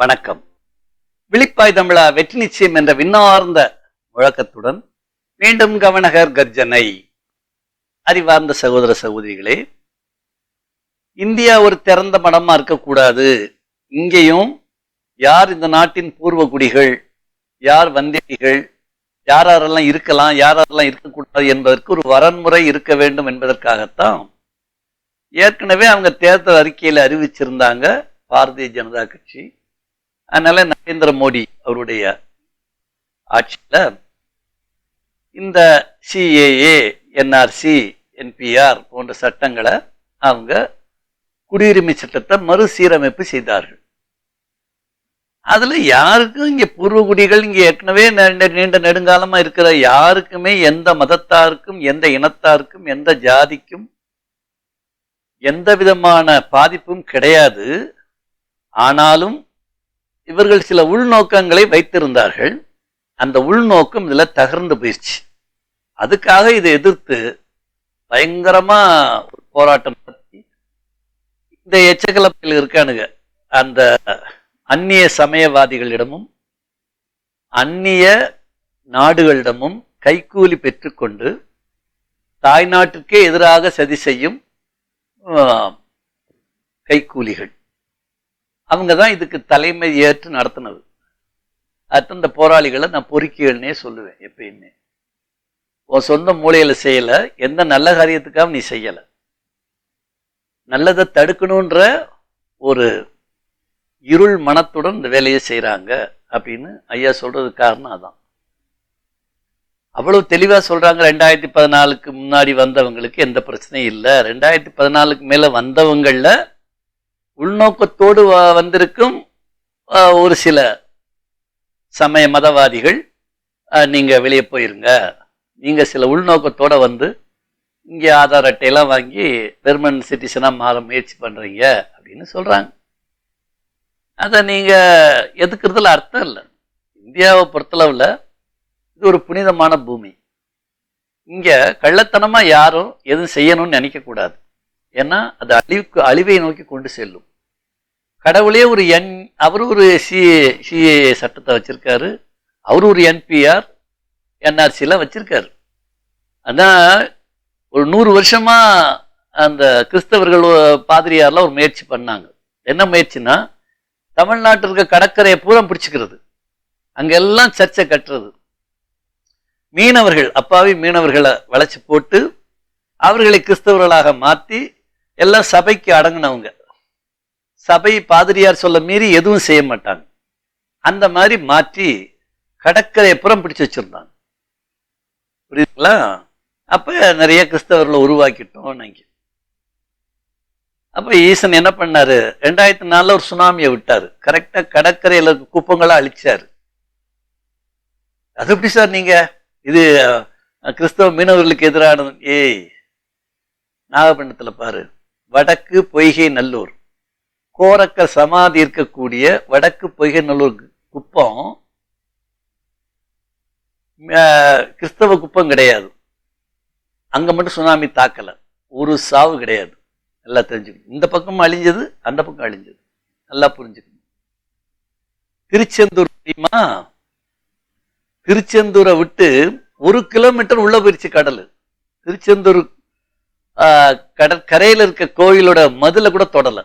வணக்கம். விழிப்பாய் தமிழா வெற்றி நிச்சயம் என்ற விண்ணார்ந்த முழக்கத்துடன் மீண்டும் கவனகர் கர்ஜனை. அறிவார்ந்த சகோதர சகோதரிகளே இந்தியா ஒரு திறந்த மடமா இருக்கக்கூடாது. இங்கேயும் யார் இந்த நாட்டின் பூர்வ குடிகள் யார் வந்தேரிகள் யார் யாரெல்லாம் இருக்கலாம் யார் யாரெல்லாம் இருக்கக்கூடாது என்பதற்கு ஒரு வரன்முறை இருக்க வேண்டும் என்பதற்காகத்தான் ஏற்கனவே அவங்க தேர்தல் அறிக்கையில் அறிவிச்சிருந்தாங்க பாரதிய ஜனதா கட்சி. அதனால நரேந்திர மோடி அவருடைய ஆட்சியில் இந்த சிஏஏ என்ஆர்சி என்பிஆர் போன்ற சட்டங்களை அவங்க குடியுரிமை சட்டத்தை மறுசீரமைப்பு செய்தார்கள். அதுல யாருக்கும் இங்க பூர்வகுடிகள் இங்க ஏற்கனவே நீண்ட நீண்ட நெடுங்காலமா இருக்கிற யாருக்குமே எந்த மதத்தாருக்கும் எந்த இனத்தாருக்கும் எந்த ஜாதிக்கும் எந்த விதமான பாதிப்பும் கிடையாது. ஆனாலும் இவர்கள் சில உள்நோக்கங்களை வைத்திருந்தார்கள். அந்த உள்நோக்கம் இதில் தகர்ந்து போயிடுச்சு. அதுக்காக இதை எதிர்த்து பயங்கரமா போராட்டம் நடத்தி இந்த எச்சக்கலப்பில் இருக்கானுங்க. அந்த அந்நிய சமயவாதிகளிடமும் அந்நிய நாடுகளிடமும் கைக்கூலி பெற்றுக்கொண்டு தாய்நாட்டுக்கே எதிராக சதி செய்யும் ஆஹ், கைக்கூலிகள் அவங்க தான் இதுக்கு தலைமை ஏற்று நடத்தினது. அத்தந்த இந்த போராளிகளை நான் பொறுக்கிகள்னே சொல்லுவேன் எப்பயுமே. உன் சொந்த மூலையில் செய்யல எந்த நல்ல காரியத்துக்காக நீ செய்யலை. நல்லதை தடுக்கணுன்ற ஒரு இருள் மனத்துடன் இந்த வேலையை செய்கிறாங்க அப்படின்னு ஐயா சொல்கிறது காரணம் அதான். அவ்வளோ தெளிவாக சொல்கிறாங்க ரெண்டாயிரத்தி பதினாலுக்கு முன்னாடி வந்தவங்களுக்கு எந்த பிரச்சனையும் இல்லை. ரெண்டாயிரத்தி பதினாலுக்கு மேலே வந்தவங்கள்ல உள்நோக்கத்தோடு வ- வந்திருக்கும் ஒரு சில சமய மதவாதிகள் நீங்கள் வெளியே போயிருங்க. நீங்கள் சில உள்நோக்கத்தோடு வந்து இங்கே ஆதார் அட்டையெல்லாம் வாங்கி பெர்மனன்ட் சிட்டிசனாக மாற முயற்சி பண்ணுறீங்க அப்படின்னு சொல்கிறாங்க அதை நீங்கள் எதுக்குறதுல அர்த்தம் இல்லை. இந்தியாவை பொறுத்தளவில் இது ஒரு புனிதமான பூமி. இங்கே கள்ளத்தனமா யாரும் எதுவும் செய்யணும்னு நினைக்கக்கூடாது. ஏன்னா அது அழிவுக்கு அழிவை நோக்கி கொண்டு செல்லும். கடவுளே ஒரு என் அவர் ஒரு சி சிஏ சட்டத்தை வச்சுருக்காரு. அவர் ஒரு என்பிஆர் என்ஆர்சிலாம் வச்சுருக்காரு. அதான் ஒரு நூறு வருஷமாக அந்த கிறிஸ்தவர்கள் பாதிரியாரெலாம் பாதிரியார்லாம் ஒரு முயற்சி பண்ணாங்க. என்ன முயற்சினா தமிழ்நாட்டில் இருக்க கடற்கரையை பூரா பிடிச்சிக்கிறது. அங்கெல்லாம் சர்ச்சை கட்டுறது. மீனவர்கள் அப்பாவி மீனவர்களை வளைச்சி போட்டு அவர்களை கிறிஸ்தவர்களாக மாற்றி எல்லாம் சபைக்கு அடங்கினவங்க. சபை பாதிரியார் சொல்ல மீறி எதுவும் செய்ய மாட்டாங்க. அந்த மாதிரி மாற்றி கடற்கரையை புறம் பிடிச்சு வச்சிருந்தாங்க. புரியுதுங்களா? அப்ப நிறைய கிறிஸ்தவர்களை உருவாக்கிட்டோம் நீங்க. அப்ப ஈசன் என்ன பண்ணாரு? ரெண்டாயிரத்தி நாலுல ஒரு சுனாமியை விட்டாரு. கரெக்டா கடற்கரையில இருக்க குப்பங்களை அழிச்சாரு. அது எப்படி சார் நீங்க? இது கிறிஸ்தவ மீனவர்களுக்கு எதிரானது. ஏய் நாகப்பட்டினத்துல பாரு. வடக்கு பொய்கை நல்லூர். கோரக்க சமாதி இருக்கக்கூடிய வடக்கு பொய்கநல்லூர் குப்பம் கிறிஸ்தவ குப்பம் கிடையாது. அங்க மட்டும் சுனாமி தாக்கல. ஒரு சாவு கிடையாது. நல்லா தெரிஞ்சுக்கணும். இந்த பக்கம் அழிஞ்சது அந்த பக்கம் அழிஞ்சது. நல்லா புரிஞ்சுக்கணும். திருச்செந்தூர் தெரியுமா? திருச்செந்தூரை விட்டு ஒரு கிலோமீட்டர் உள்ள போயிடுச்சு கடல். திருச்செந்தூர் ஆஹ், இருக்க கோயிலோட மதுல கூட தொடலை.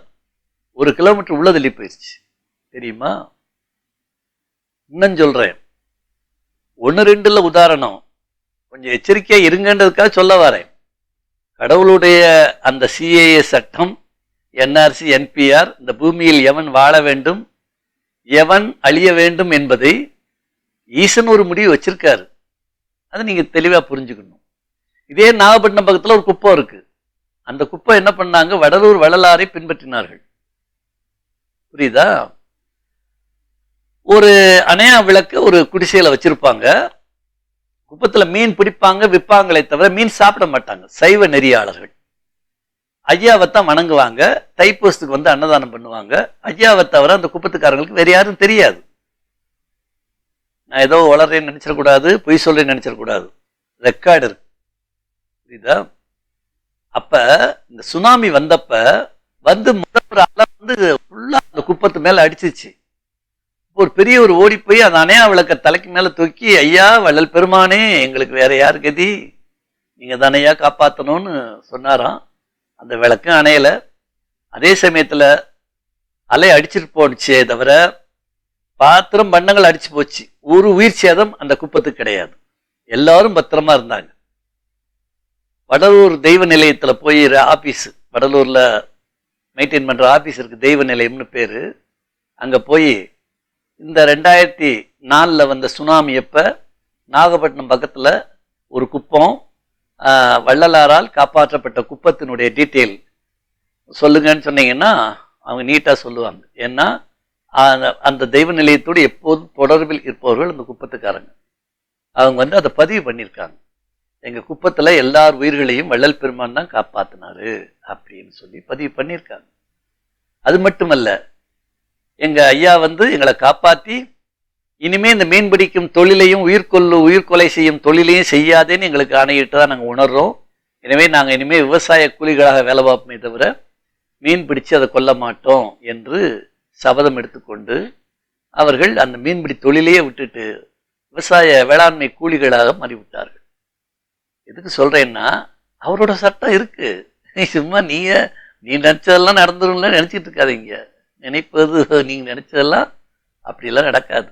ஒரு கிலோமீட்டர் உள்ள தள்ளி போயிடுச்சு தெரியுமா? இன்னும் சொல்கிறேன் ஒன்று ரெண்டில் உதாரணம். கொஞ்சம் எச்சரிக்கையாக இருங்கன்றதுக்காக சொல்ல வரேன். கடவுளுடைய அந்த சிஏஏ சட்டம் என்ஆர்சி என்பிஆர் இந்த பூமியில் எவன் வாழ வேண்டும் எவன் அழிய வேண்டும் என்பதை ஈசன் ஒரு முடிவு வச்சிருக்காரு. அதை நீங்கள் தெளிவாக புரிஞ்சுக்கணும். இதே நாகப்பட்டினம் பக்கத்தில் ஒரு குப்பம் இருக்குது அந்த குப்பை என்ன பண்ணாங்க? வடலூர் வள்ளலாரை பின்பற்றினார்கள். புரியுதா? ஒரு அணையா விளக்கு ஒரு குடிசையில வச்சிருப்பாங்க. குப்பத்துல மீன் பிடிப்பாங்க விற்பாங்களே தவிர மீன் சாப்பிட மாட்டாங்க. சைவ நெறியாளர்கள். ஐயாவைத்தான் வணங்குவாங்க. தைப்பூசத்துக்கு வந்து அன்னதானம் பண்ணுவாங்க. ஐயாவை தவிர அந்த குப்பத்துக்காரங்களுக்கு வேற யாரும் தெரியாது. நான் ஏதோ வளர்றேன்னு நினைச்சிடக்கூடாது பொய் சொல்றேன்னு நினைச்சிடக்கூடாது. ரெக்கார்டு இருக்கு. புரியுதா? அப்ப இந்த சுனாமி வந்தப்ப வந்து முதல் ஒரு வந்து அந்த குப்பத்து மேலே அடிச்சிச்சு ஒரு பெரிய ஒரு ஓடி போய் அந்த அணையா விளக்க தலைக்கு மேலே தூக்கி ஐயா வள்ளல் பெருமானே எங்களுக்கு வேற யார் கதி? நீங்கள் தானையா காப்பாற்றணும்னு சொன்னாராம். அந்த விளக்கும் அணையல அதே சமயத்தில் அலை அடிச்சிட்டு போனுச்சே தவிர பாத்திரம் பண்டங்கள் அடிச்சு போச்சு. ஒரு உயிர் சேதம் அந்த குப்பத்துக்கு கிடையாது. எல்லாரும் பத்திரமா இருந்தாங்க. வடலூர் தெய்வ நிலையத்தில் போய் ஆபீஸ் வடலூரில் மெயின்டைன் பண்ணுற ஆஃபீஸ் இருக்குது தெய்வ நிலையம்னு பேர். அங்கே போய் இந்த ரெண்டாயிரத்தி நாலில் வந்த சுனாமி எப்போ? நாகப்பட்டினம் பக்கத்தில் ஒரு குப்பம் வள்ளலாரால் காப்பாற்றப்பட்ட குப்பத்தினுடைய டீட்டெயில் சொல்லுங்கன்னு சொன்னீங்கன்னா அவங்க நீட்டாக சொல்லுவாங்க. ஏன்னா அந்த- அந்த தெய்வ நிலையத்தோடு எப்போதும் தொடர்பில் இருப்பவர்கள் அந்த குப்பத்துக்காரங்க. அவங்க வந்து அதை பதிவு பண்ணியிருக்காங்க. எங்கள் குப்பத்தில் எல்லார் உயிர்களையும் வள்ளல் பெருமான் தான் காப்பாத்தினாரு அப்படின்னு சொல்லி பதிவு பண்ணியிருக்காங்க. அது மட்டுமல்ல எங்கள் ஐயா வந்து எங்களை காப்பாற்றி இனிமே இந்த மீன் பிடிக்கும் தொழிலையும் உயிர்கொல்லு உயிர்கொலை செய்யும் தொழிலையும் செய்யாதேன்னு எங்களுக்கு ஆணையிட்டு தான் நாங்கள் உணர்றோம். எனவே நாங்கள் இனிமேல் விவசாய கூலிகளாக வேலை பார்ப்போமே தவிர மீன் பிடிச்சு அதை கொல்ல மாட்டோம் என்று சபதம் எடுத்துக்கொண்டு அவர்கள் அந்த மீன்பிடி தொழிலையே விட்டுட்டு விவசாய வேளாண்மை கூலிகளாக மாறிவிட்டார்கள். எதுக்கு சொல்கிறேன்னா அவரோட சட்டம் இருக்குது நீ சும்மா நீயே நீ நினச்சதெல்லாம் நடந்துரும்ல நினச்சிட்டு இருக்காதீங்க. நினைப்பது நீங்கள் நினச்சதெல்லாம் அப்படிலாம் நடக்காது.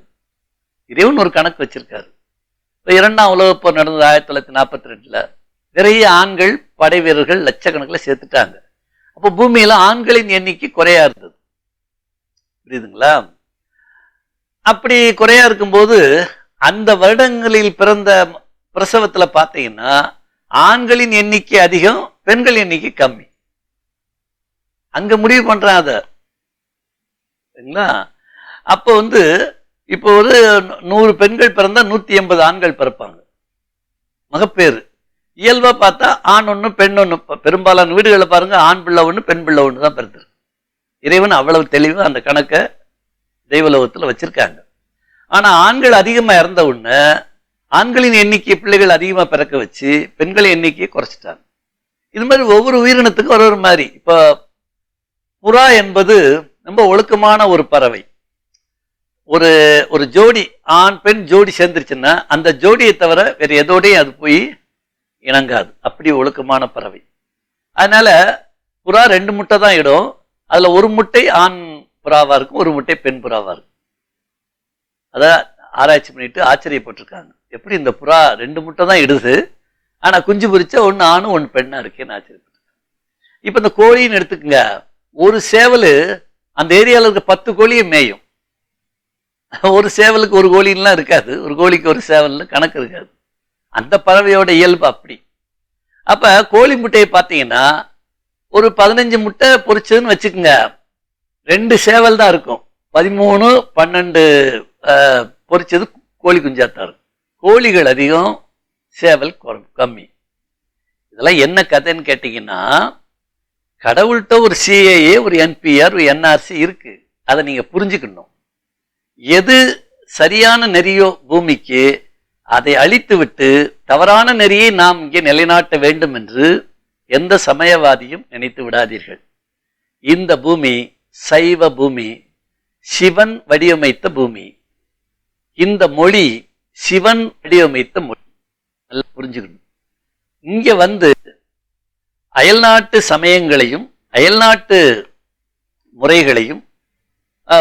இறைவன் ஒரு கணக்கு வச்சிருக்காரு. இப்போ இரண்டாம் உலகப்போர் நடந்தது ஆயிரத்தி தொள்ளாயிரத்தி நாற்பத்தி ரெண்டில் நிறைய ஆண்கள் படை வீரர்கள் லட்சக்கணக்கில் சேர்த்துட்டாங்க. அப்போ பூமியில ஆண்களின் எண்ணிக்கை குறையா இருந்தது. புரியுதுங்களா? அப்படி குறையா இருக்கும்போது அந்த வருடங்களில் பிறந்த பிரசவத்தில் பார்த்தீங்கன்னா ஆண்களின் எண்ணிக்கை அதிகம் பெண்கள் எண்ணிக்கை கம்மி. அங்க முடிவு பண்றான் அதை. சரிங்களா? அப்போ வந்து இப்போ ஒரு நூறு பெண்கள் பிறந்தா நூத்தி எண்பது ஆண்கள் பிறப்பாங்க. மகப்பேறு. இயல்பா பார்த்தா ஆண் ஒன்று பெண் ஒன்று பெரும்பாலான வீடுகளை பாருங்க ஆண் பிள்ளை ஒன்று பெண் பிள்ளை ஒன்று தான் பிறந்திருக்கு இறைவன் அவ்வளவு தெளிவு அந்த கணக்கை தெய்வலோகத்தில் வச்சிருக்காங்க. ஆனா ஆண்கள் அதிகமா இறந்த உடனே ஆண்களின் எண்ணிக்கை பிள்ளைகள் அதிகமாக பிறக்க வச்சு பெண்களின் எண்ணிக்கையை குறைச்சிட்டாங்க. இது மாதிரி ஒவ்வொரு உயிரினத்துக்கும் ஒரு ஒரு மாதிரி. இப்போ புறா என்பது ரொம்ப ஒழுக்கமான ஒரு பறவை. ஒரு ஒரு ஜோடி ஆண் பெண் ஜோடி சேர்ந்துருச்சுன்னா அந்த ஜோடியை தவிர வேறு எதோடையும் அது போய் இணங்காது. அப்படி ஒழுக்கமான பறவை. அதனால புறா ரெண்டு முட்டை தான் இடும். அதில் ஒரு முட்டை ஆண் புறாவாக இருக்கும் ஒரு முட்டை பெண் புறாவாக இருக்கும். அதை ஆராய்ச்சி பண்ணிட்டு ஆச்சரியப்பட்டிருக்காங்க. எப்படி இந்த புறா ரெண்டு முட்டை தான் இடுது ஆனால் குஞ்சு பொறிச்சா ஒன்று ஆணும் ஒன்று பெண்ணாக இருக்கேன்னு ஆச்சரியப்பட்டிருக்காங்க இப்போ இந்த கோழின்னு எடுத்துக்கோங்க ஒரு சேவல் அந்த ஏரியாவில் இருக்க பத்து கோழியை மேயும். ஒரு சேவலுக்கு ஒரு கோழின்லாம் இருக்காது ஒரு கோழிக்கு ஒரு சேவல்னு கணக்கு இருக்காது. அந்த பறவையோட இயல்பு அப்படி. அப்போ கோழி முட்டையை பார்த்தீங்கன்னா ஒரு பதினஞ்சு முட்டை பொரிச்சதுன்னு வச்சுக்கோங்க ரெண்டு சேவல் தான் இருக்கும். பதிமூணு பன்னெண்டு பொறிச்சது கோழி கோழி குஞ்சாத்தான் இருக்கும். கோழிகள் அதிகம் சேவல் குறை- கம்மி. இதெல்லாம் என்ன கதைன்னு கேட்டிங்கன்னா கடவுள்கிட்ட ஒரு சிஏஏ ஒரு என்பிஆர் ஒரு என்ஆர்சி இருக்குது அதை நீங்கள் புரிஞ்சுக்கணும். எது சரியான நெறியோ பூமிக்கு அதை அழித்து விட்டு தவறான நெறியை நாம் இங்கே நிலைநாட்ட வேண்டும் என்று எந்த சமயவாதியும் நினைத்து விடாதீர்கள். இந்த பூமி சைவ பூமி சிவன் வடிவமைத்த பூமி. இந்த மொழி சிவன் வடிவமைத்த மொழி. நல்லா புரிஞ்சுக்கணும். இங்க வந்து அயல்நாட்டு சமயங்களையும் அயல்நாட்டு முறைகளையும்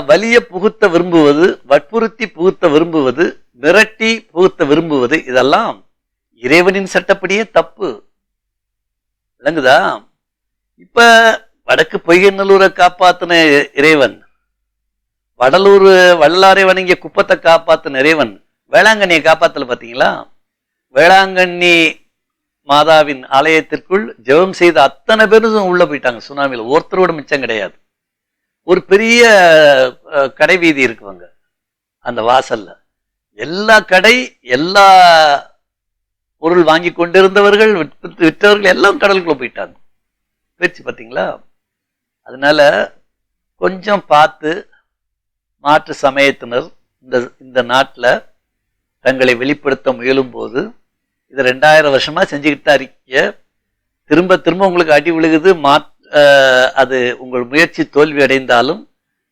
வலிய புகுத்த விரும்புவது வற்புறுத்தி புகுத்த விரும்புவது மிரட்டி புகுத்த விரும்புவது இதெல்லாம் இறைவனின் சட்டப்படியே தப்பு. விளங்குதா? இப்ப வடக்கு பொய்கநல்லூரை காப்பாத்தின இறைவன் வடலூர் வள்ளாரை வணங்கிய குப்பத்தை காப்பாத்தின இறைவன் வேளாங்கண்ணியை காப்பாத்தல பார்த்தீங்களா வேளாங்கண்ணி மாதாவின் ஆலயத்திற்குள் ஜெபம் செய்த அத்தனை பேரும் உள்ளே போயிட்டாங்க. சுனாமியில். ஒருத்தரோட மிச்சம் கிடையாது. ஒரு பெரிய கடை வீதி இருக்குவாங்க அந்த வாசல்ல. எல்லா கடை எல்லா பொருள் வாங்கி கொண்டிருந்தவர்கள் விற்றவர்கள் எல்லாம் கடலுக்குள்ள போயிட்டாங்க. போயிடுச்சு பார்த்தீங்களா அதனால கொஞ்சம் பார்த்து மாற்று சமயத்தினர் இந்த இந்த நாட்டில் தங்களை வெளிப்படுத்த முயலும் போது இது ரெண்டாயிரம் வருஷமா செஞ்சுக்கிட்டு தான் இருக்கீங்க. திரும்ப திரும்ப உங்களுக்கு அடி விழுகுது மா அது உங்கள் முயற்சி தோல்வி அடைந்தாலும்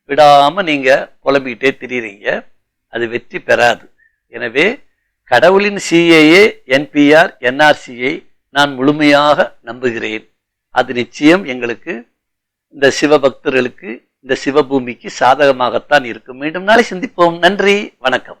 விடாம நீங்க புலம்பிக்கிட்டே திரியிறீங்க. அது வெற்றி பெறாது. எனவே கடவுளின் சிஏஏ என்பிஆர் என்ஆர்சியை நான் முழுமையாக நம்புகிறேன். அது நிச்சயம் எங்களுக்கு இந்த சிவபக்தர்களுக்கு இந்த சிவபூமிக்கு சாதகமாகத்தான் இருக்கும். மீண்டும் நாளை சிந்திப்போம். நன்றி வணக்கம்.